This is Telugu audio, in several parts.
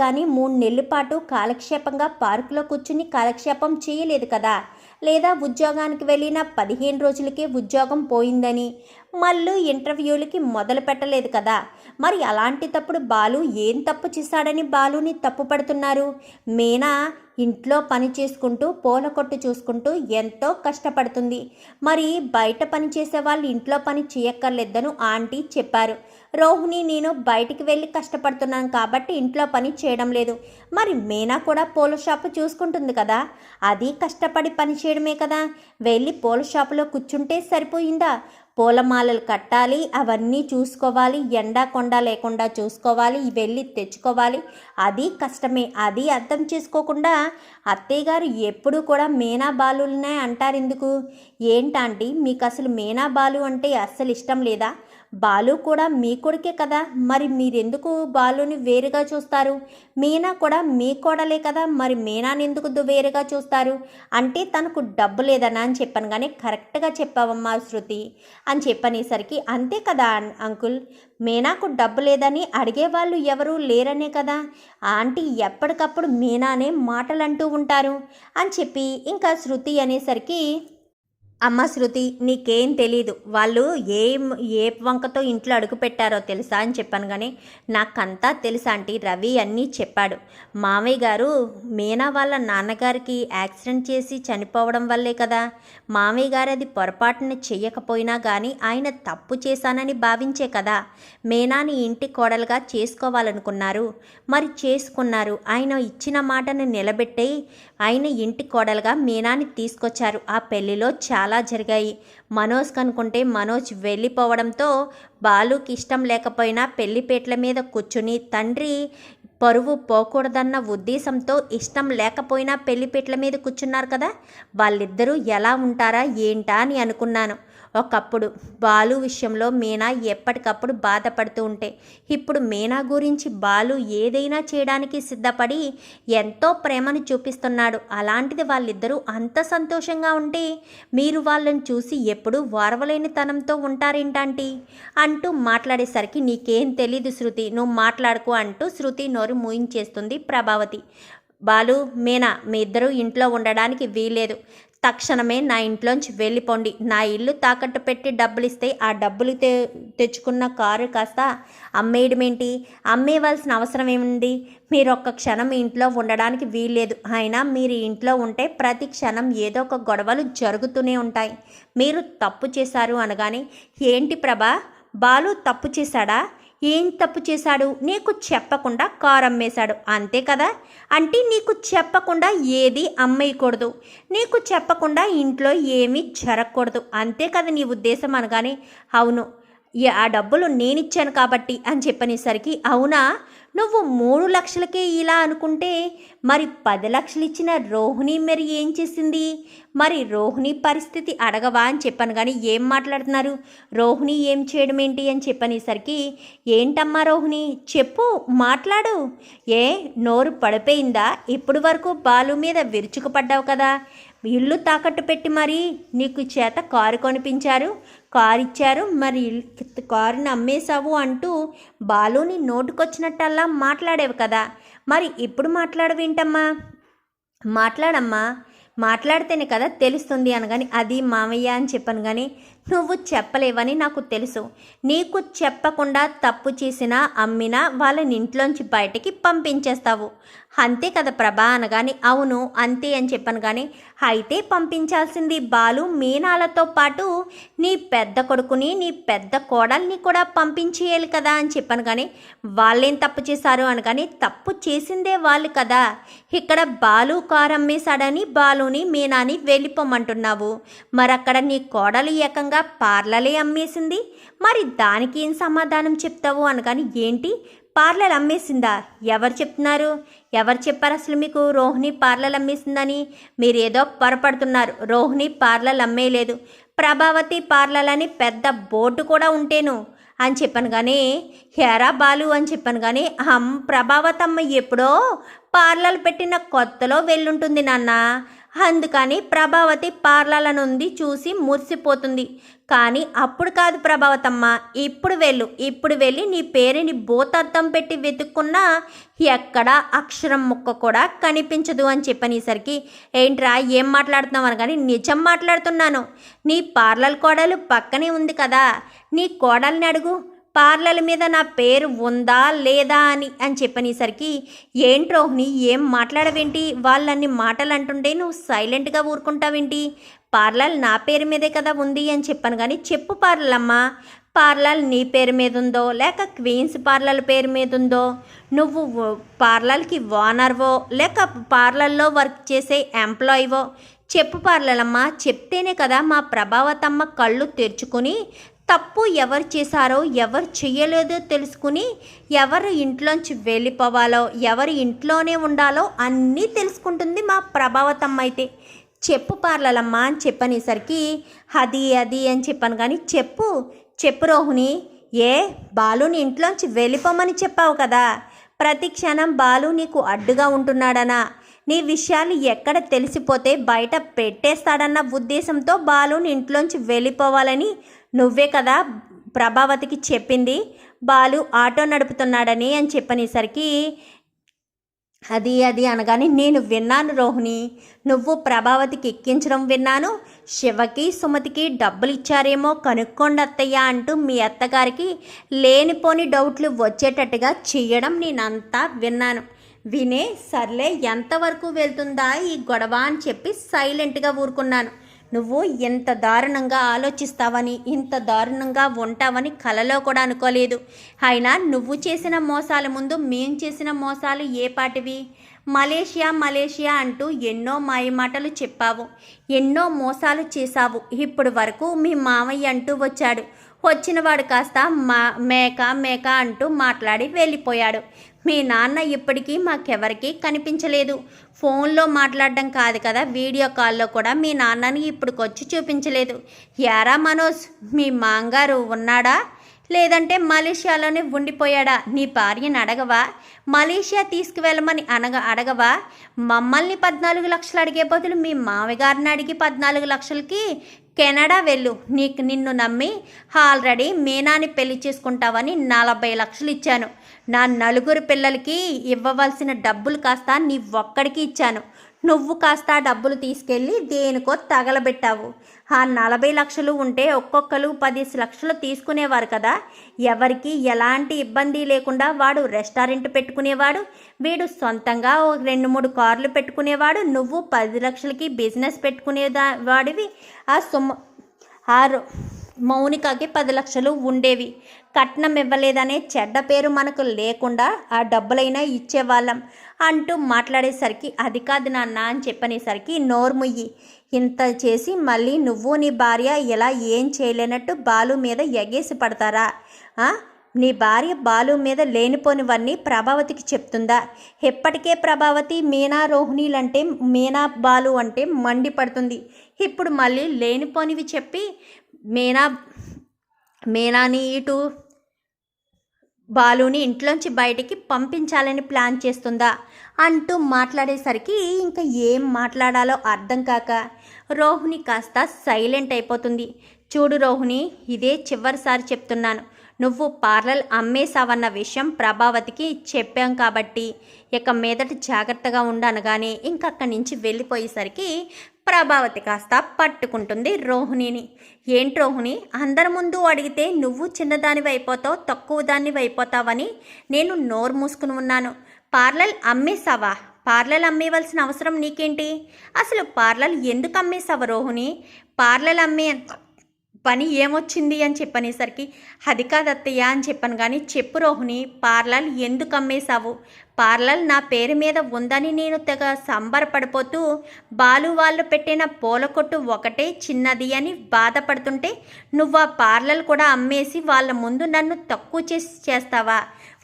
కానీ మూడు నెలల పాటు కాలక్షేపంగా పార్కులో కూర్చుని కాలక్షేపం చేయలేదు కదా. లేదా ఉద్యోగానికి వెళ్ళిన పదిహేను రోజులకే ఉద్యోగం పోయిందని. మళ్ళీ ఇంటర్వ్యూలకి మొదలు పెట్టలేదు కదా. మరి అలాంటి తప్పుడు బాలు ఏం తప్పు చేశాడని బాలుని తప్పు పడుతున్నారు? మీనా ఇంట్లో పని చేసుకుంటూ పూల కొట్టు చూసుకుంటూ ఎంతో కష్టపడుతుంది. మరి బయట పని చేసే వాళ్ళు ఇంట్లో పని చేయక్కర్లేదని ఆంటీ చెప్పారు. రోహిణి నేను బయటికి వెళ్ళి కష్టపడుతున్నాను కాబట్టి ఇంట్లో పని చేయడం లేదు. మరి మీనా కూడా పూల షాపు చూసుకుంటుంది కదా. అది కష్టపడి పని చేయడమే కదా. వెళ్ళి పూల షాపులో కూర్చుంటే సరిపోయిందా? పూలమాలలు కట్టాలి అవన్నీ చూసుకోవాలి ఎండా కొండ లేకుండా చూసుకోవాలి వెళ్ళి తెచ్చుకోవాలి. అది కష్టమే అది అర్థం చేసుకోకుండా అత్తయ్య గారు ఎప్పుడు కూడా మీనా బాలులనే అంటారు ఎందుకు ఏంటంటే మీకు అసలు మీనా బాలు అంటే అస్సలు ఇష్టం లేదా? బాలు కూడా మీ కొడుకే కదా? మరి మీరెందుకు బాలుని వేరుగా చూస్తారు? మీనా కూడా మీ కోడలే కదా? మరి మీనాని ఎందుకు వేరుగా చూస్తారు? అంటే తనకు డబ్బు లేదనా అని చెప్పాను కానీ కరెక్ట్గా చెప్పావమ్మా శృతి అని చెప్పనేసరికి అంతే కదా అంకుల్? మీనాకు డబ్బు లేదని అడిగేవాళ్ళు ఎవరూ లేరనే కదా? ఆంటీ ఎప్పటికప్పుడు మీనానే మాటలు అంటూ ఉంటారు అని చెప్పి ఇంకా శృతి అనేసరికి అమ్మ శృతి నీకేం తెలీదు. వాళ్ళు ఏం ఏ వంకతో ఇంట్లో అడుగు పెట్టారో తెలుసా అని చెప్పాను కానీ నాకంతా తెలుసా ఆంటీ. రవి అన్నీ చెప్పాడు. మామయ్య గారు మీనా వాళ్ళ నాన్నగారికి యాక్సిడెంట్ చేసి చనిపోవడం వల్లే కదా. మామయ్య గారు అది పొరపాటున చెయ్యకపోయినా కానీ ఆయన తప్పు చేశానని భావించే కదా. మీనాని ఇంటి కోడలుగా చేసుకోవాలనుకున్నారు. మరి చేసుకున్నారు. ఆయన ఇచ్చిన మాటను నిలబెట్టి ఆయన ఇంటి కోడలుగా మీనాని తీసుకొచ్చారు. ఆ పెళ్ళిలో చాలా జరిగాయి. మనోజ్ కనుకుంటే మనోజ్ వెళ్ళిపోవడంతో బాలుకి ఇష్టం లేకపోయినా పెళ్ళిపేట్ల మీద కూర్చుని తండ్రి పరువు పోకూడదన్న ఉద్దేశంతో ఇష్టం లేకపోయినా పెళ్ళిపేట్ల మీద కూర్చున్నారు కదా? వాళ్ళిద్దరూ ఎలా ఉంటారా ఏంటా అని అనుకున్నాను. ఒకప్పుడు బాలు విషయంలో మీనా ఎప్పటికప్పుడు బాధపడుతూ ఉంటే ఇప్పుడు మీనా గురించి బాలు ఏదైనా చేయడానికి సిద్ధపడి ఎంతో ప్రేమను చూపిస్తున్నాడు. అలాంటిది వాళ్ళిద్దరూ అంత సంతోషంగా ఉంటే మీరు వాళ్ళని చూసి ఎప్పుడూ వారవలేని తనంతో ఉంటారేంటంటి? అంటూ మాట్లాడేసరికి నీకేం తెలీదు శృతి నువ్వు మాట్లాడుకో అంటూ శృతి నోరు మూయించేస్తుంది ప్రభావతి. బాలు మీనా మీ ఇద్దరూ ఇంట్లో ఉండడానికి వీలేదు తక్షణమే నా ఇంట్లోంచి వెళ్ళిపోండి. నా ఇల్లు తాకట్టు పెట్టి డబ్బులు ఇస్తే ఆ డబ్బులు తె తెచ్చుకున్న కారు కాస్త అమ్మేయడమేంటి? అమ్మేయవలసిన అవసరం ఏముంది? మీరు ఒక్క క్షణం ఇంట్లో ఉండడానికి వీల్లేదు. అయినా మీరు ఇంట్లో ఉంటే ప్రతి క్షణం ఏదో ఒక గొడవలు జరుగుతూనే ఉంటాయి. మీరు తప్పు చేశారు అనగానే ఏంటి ప్రభా? బాలు తప్పు చేశాడా? ఏం తప్పు చేశాడు? నీకు చెప్పకుండా కారు అమ్మేశాడు అంతే కదా? అంటే నీకు చెప్పకుండా ఏది అమ్మేయకూడదు. నీకు చెప్పకుండా ఇంట్లో ఏమీ జరగకూడదు. అంతే కదా నీ ఉద్దేశం అనగానే? అవును. ఆ డబ్బులు నేనిచ్చాను కాబట్టి అని చెప్పనేసరికి అవునా? నువ్వు మూడు లక్షలకే ఇలా అనుకుంటే మరి పది లక్షలు ఇచ్చిన రోహిణి మరి ఏం చేసింది? మరి రోహిణి పరిస్థితి అడగవా అని చెప్పాను కానీ ఏం మాట్లాడుతున్నారు? రోహిణి ఏం చేయడం ఏంటి అని చెప్పనేసరికి ఏంటమ్మా రోహిణి చెప్పు మాట్లాడు. ఏ నోరు పడిపోయిందా? ఇప్పుడు వరకు బాలు మీద విరుచుకుపడ్డావు కదా. ఇల్లు తాకట్టు పెట్టి మరి నీకు చేత కారు కొనిపించారు కారు ఇచ్చారు మరి కారుని అమ్మేశావు అంటూ బాలుని నోటుకొచ్చినట్టల్లా మాట్లాడేవి కదా. మరి ఇప్పుడు మాట్లాడవేంటమ్మా మాట్లాడమ్మా. మాట్లాడితేనే కదా తెలుస్తుంది అనగాని అది మామయ్య అని చెప్పాను కానీ నువ్వు చెప్పలేవని నాకు తెలుసు. నీకు చెప్పకుండా తప్పు చేసినా అమ్మినా వాళ్ళని ఇంట్లోంచి బయటికి పంపించేస్తావు. అంతే కదా ప్రభా అనగాని అవును అంతే అని చెప్పాను కానీ అయితే పంపించాల్సింది బాలు మీనాలతో పాటు నీ పెద్ద కొడుకుని నీ పెద్ద కోడల్ని కూడా పంపించేయాలి కదా అని చెప్పాను కానీ వాళ్ళేం తప్పు చేశారు అనగాని తప్పు చేసిందే వాళ్ళు కదా. ఇక్కడ బాలు కారు అమ్మేశాడని బాలుని మీనాని వెళ్ళిపోమంటున్నావు. మరి అక్కడ నీ కోడలు ఏకంగా పార్లలే అమ్మేసింది. మరి దానికి ఏం సమాధానం చెప్తావు అనగాని ఏంటి? పార్లర్ అమ్మేసిందా? ఎవరు చెప్తున్నారు? ఎవరు చెప్పారు అసలు మీకు రోహిణి పార్లర్ అమ్మేసిందని? మీరేదో పొరపడుతున్నారు. రోహిణి పార్లర్ అమ్మేయలేదు. ప్రభావతి పార్లర్ అని పెద్ద బోర్డు కూడా ఉంటేను అని చెప్పాను కానీ హెరా బాలు అని చెప్పాను కానీ అమ్ ప్రభావతమ్మ ఎప్పుడో పార్లర్ పెట్టిన కొత్తలో వెళ్ళుంటుంది నాన్న. అందుకని ప్రభావతి పార్లర్లనుంది చూసి మురిసిపోతుంది. కానీ అప్పుడు కాదు ప్రభావతమ్మ ఇప్పుడు వెళ్ళు ఇప్పుడు వెళ్ళి నీ పేరుని భూతర్థం పెట్టి వెతుక్కున్నా ఎక్కడ అక్షరం ముక్క కూడా కనిపించదు అని చెప్పనేసరికి ఏంట్రా ఏం మాట్లాడుతున్నావు అని కానీ నిజం మాట్లాడుతున్నాను. నీ పార్లర్ కోడలు పక్కనే ఉంది కదా నీ కోడల్ని అడుగు. పార్లల మీద నా పేరు ఉందా లేదా అని అని చెప్పనేసరికి ఏంటి రోహిణి ఏం మాట్లాడవేంటి? వాళ్ళన్ని మాటలు అంటుంటే నువ్వు సైలెంట్గా ఊరుకుంటావేంటి? పార్లర్ నా పేరు మీదే కదా ఉంది అని చెప్పాను కానీ చెప్పు పార్లర్ అమ్మా పార్లర్ నీ పేరు మీద ఉందో లేక క్వీన్స్ పార్లల్ పేరు మీద ఉందో నువ్వు పార్లర్కి ఓనర్వో లేక పార్లర్లో వర్క్ చేసే ఎంప్లాయీవో? చెప్పు పార్లలమ్మ చెప్తేనే కదా మా ప్రభావతమ్మ కళ్ళు తెరుచుకుని తప్పు ఎవరు చేశారో ఎవరు చేయలేదో తెలుసుకుని ఎవరు ఇంట్లోంచి వెళ్ళిపోవాలో ఎవరు ఇంట్లోనే ఉండాలో అన్నీ తెలుసుకుంటుంది మా ప్రభావతమ్మ అయితే. చెప్పు పార్లలమ్మ అని చెప్పనేసరికి అది అది అని చెప్పాను కానీ చెప్పు చెప్పు రోహిణి. ఏ బాలుని ఇంట్లోంచి వెళ్ళిపోమని చెప్పావు కదా. ప్రతి క్షణం బాలు నీకు అడ్డుగా ఉంటున్నాడనా? నీ విషయాలు ఎక్కడ తెలిసిపోతే బయట పెట్టేస్తాడన్న ఉద్దేశంతో బాలుని ఇంట్లోంచి వెళ్ళిపోవాలని నువ్వే కదా ప్రభావతికి చెప్పింది. బాలు ఆటో నడుపుతున్నాడని అని చెప్పనేసరికి అది అది అనగానే నేను విన్నాను రోహిణి. నువ్వు ప్రభావతికి ఎక్కించడం విన్నాను. శివకి సుమతికి డబ్బులు ఇచ్చారేమో కనుక్కోండి అత్తయ్య అంటూ మీ అత్తగారికి లేనిపోని డౌట్లు వచ్చేటట్టుగా చేయడం నేనంతా విన్నాను. వినే సర్లే ఎంతవరకు వెళ్తుందా ఈ గొడవ అని చెప్పి సైలెంట్గా ఊరుకున్నాను. నువ్వు ఇంత దారుణంగా ఆలోచిస్తావని ఇంత దారుణంగా ఉంటావని కలలో కూడా అనుకోలేదు. అయినా నువ్వు చేసిన మోసాల ముందు మేం చేసిన మోసాలు ఏ పాటివి? మలేషియా మలేషియా అంటూ ఎన్నో మాయమాటలు చెప్పావు. ఎన్నో మోసాలు చేశావు. ఇప్పుడు వరకు మీ మామయ్య అంటూ వచ్చాడు. వచ్చినవాడు కాస్త మా మేక మేక అంటూ మాట్లాడి వెళ్ళిపోయాడు. మీ నాన్న ఇప్పటికీ మాకెవరికీ కనిపించలేదు. ఫోన్లో మాట్లాడడం కాదు కదా వీడియో కాల్లో కూడా మీ నాన్నని ఇప్పుడుకొచ్చి చూపించలేదు. యారా మనోజ్ మీ మాంగారు ఉన్నాడా? లేదంటే మలేషియాలోనే ఉండిపోయాడా? నీ భార్యని అడగవా? మలేషియా తీసుకువెళ్ళమని అనగ అడగవా? మమ్మల్ని పద్నాలుగు లక్షలు అడిగే బదులు మీ మామగారిని అడిగి పద్నాలుగు లక్షలకి కెనడా వెళ్ళు. నీకు నిన్ను నమ్మి ఆల్రెడీ మీనాని పెళ్ళి చేసుకుంటావని నలభై లక్షలు ఇచ్చాను. నా నలుగురు పిల్లలకి ఇవ్వవలసిన డబ్బులు కాస్త నీ ఒక్కడికి ఇచ్చాను. నువ్వు కాస్త డబ్బులు తీసుకెళ్ళి దేనికో తగలబెట్టావు. ఆ నలభై లక్షలు ఉంటే ఒక్కొక్కరు పది లక్షలు తీసుకునేవారు కదా. ఎవరికి ఎలాంటి ఇబ్బంది లేకుండా వాడు రెస్టారెంట్ పెట్టుకునేవాడు. వీడు సొంతంగా ఓ రెండు మూడు కార్లు పెట్టుకునేవాడు. నువ్వు పది లక్షలకి బిజినెస్ పెట్టుకునేదా వాడివి. ఆ సొమ్ము ఆరు మౌనికకి పది లక్షలు ఉండేవి. కట్నం ఇవ్వలేదనే చెడ్డ పేరు మనకు లేకుండా ఆ డబ్బులైనా ఇచ్చేవాళ్ళం అంటూ మాట్లాడేసరికి అది కాదు నాన్న అని చెప్పనేసరికి నోరు ముయ్యి. ఇంత చేసి మళ్ళీ నువ్వు నీ భార్య ఇలా ఏం చేయలేనట్టు బాలు మీద ఎగేసి పడతారా? నీ భార్య బాలు మీద లేనిపోనివన్నీ ప్రభావతికి చెప్తుందా? ఇప్పటికే ప్రభావతి మీనా రోహిణీలంటే మీనా బాలు అంటే మండిపడుతుంది. ఇప్పుడు మళ్ళీ లేనిపోనివి చెప్పి మీనా మీనాని ఇటు బాలుని ఇంట్లోంచి బయటికి పంపించాలని ప్లాన్ చేస్తుందా? అంటూ మాట్లాడేసరికి ఇంకా ఏం మాట్లాడాలో అర్థం కాక రోహిణి కాస్త సైలెంట్ అయిపోతుంది. చూడు రోహిణి ఇదే చివరిసారి చెప్తున్నాను. నువ్వు పార్లర్ అమ్మేశావన్న విషయం ప్రభావతికి చెప్పాం కాబట్టి. ఇక మీదట జాగ్రత్తగా ఉండనగానే ఇంక అక్కడి నుంచి వెళ్ళిపోయేసరికి ప్రభావతి కాస్త పట్టుకుంటుంది రోహిణిని. ఏంటి రోహిణి అందరి ముందు అడిగితే నువ్వు చిన్నదానివి అయిపోతావు తక్కువ దానివి అయిపోతావని నేను నోరు మూసుకుని ఉన్నాను. పార్లర్ అమ్మేశావా? పార్లల్ అమ్మేవలసిన అవసరం నీకేంటి? అసలు పార్లల్ ఎందుకు అమ్మేశావు రోహిణి? పార్లర్ అమ్మే పని ఏమొచ్చింది అని చెప్పనేసరికి అది అని చెప్పాను. కానీ చెప్పు రోహిణి పార్లల్ ఎందుకు అమ్మేశావు? పార్లర్ నా పేరు మీద ఉందని నేను తెగ సంబరపడిపోతూ బాలు వాళ్ళు పెట్టిన పూల కొట్టు ఒకటే చిన్నది అని బాధపడుతుంటే నువ్వు ఆ పార్లర్ కూడా అమ్మేసి వాళ్ళ ముందు నన్ను తక్కువ చేసి చేస్తావా?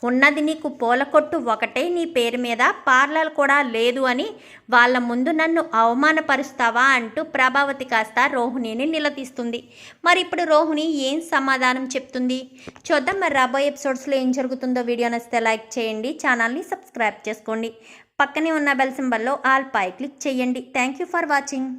ఉన్నది నీకు పూల కొట్టు ఒకటే నీ పేరు మీద పార్లర్ కూడా లేదు అని వాళ్ళ ముందు నన్ను అవమానపరుస్తావా అంటూ ప్రభావతి కాస్త రోహిణిని నిలదీస్తుంది. మరి ఇప్పుడు రోహిణి ఏం సమాధానం చెప్తుంది? చూద్దాం మరి రాబోయే ఎపిసోడ్స్లో ఏం జరుగుతుందో వీడియో నచ్చితే లైక్ చేయండి ఛానల్ని సబ్స్క్రైబ్ చేసుకోండి. పక్కనే ఉన్న బెల్ సింబల్లో ఆల్ పై క్లిక్ చేయండి. Thank you for watching.